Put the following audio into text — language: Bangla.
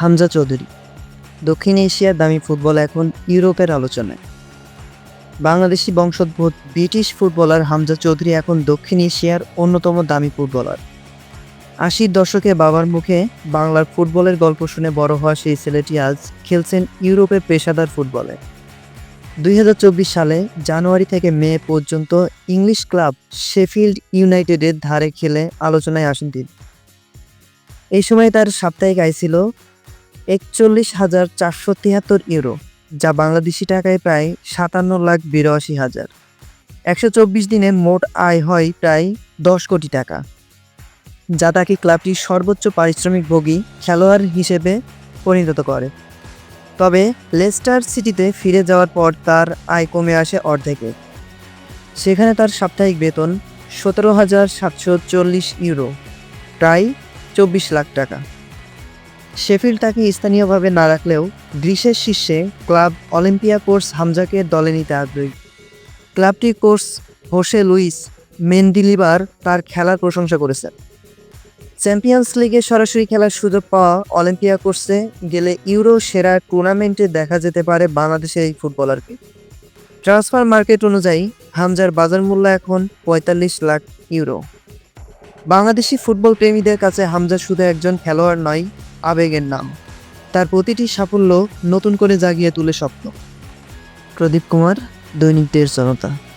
হামজা চৌধুরী। দক্ষিণ এশিয়ার দামি ফুটবল এখন ইউরোপের আলোচনায়। বাংলাদেশি বংশোদ্ভূত ব্রিটিশ ফুটবলার হামজা চৌধুরী এখন দক্ষিণ এশিয়ার অন্যতম দামি ফুটবলার। আশির দশকে বাবার মুখে বাংলার ফুটবলের গল্প শুনে বড় হওয়া সেই ছেলেটি আজ খেলছেন ইউরোপের পেশাদার ফুটবলে। দুই হাজার চব্বিশ সালে জানুয়ারি থেকে মে পর্যন্ত ইংলিশ ক্লাব শেফিল্ড ইউনাইটেডের ধারে খেলে আলোচনায় আসেন তিনি। এই সময় তার সাপ্তাহিক আয় ছিল একচল্লিশ হাজার চারশো তিয়াত্তর ইউরো, যা বাংলাদেশি টাকায় প্রায় সাতান্ন লাখ বিরাশি হাজার। একশো চব্বিশ দিনে মোট আয় হয় প্রায় দশ কোটি টাকা। যা তাকে ক্লাবটির সর্বোচ্চ পারিশ্রমিকভোগী খেলোয়াড় হিসেবে পরিণত করে। তবে লেস্টার সিটিতে ফিরে যাওয়ার পর তার আয় কমে আসে অর্ধেকে। সেখানে তার সাপ্তাহিক বেতন সতেরো হাজার সাতশো চল্লিশ ইউরো, প্রায় চব্বিশ লাখ টাকা। শেফিল্ড তাকে স্থানীয়ভাবে না রাখলেও গ্রিসের শীর্ষে ক্লাব অলিম্পিয়া কোর্স হামজাকে দলে নিতে আগ্রহী। ক্লাবটির কোর্স হোসে লুইস মেন্ডিলিবার তার খেলার প্রশংসা করেছেন। চ্যাম্পিয়ন্স লিগে সরাসরি খেলার সুযোগ পাওয়া অলিম্পিয়া কোর্সে গেলে ইউরো সেরা টুর্নামেন্টে দেখা যেতে পারে বাংলাদেশের এই ফুটবলারকে। ট্রান্সফার মার্কেট অনুযায়ী হামজার বাজার মূল্য এখন পঁয়তাল্লিশ লাখ ইউরো। বাংলাদেশি ফুটবল প্রেমীদের কাছে হামজা শুধু একজন খেলোয়াড় নয় আবেগের নাম। তার প্রতিটি সাফল্য নতুন করে জাগিয়ে তুলে স্বপ্ন। প্রদীপ কুমার, দৈনিক দের জনতা।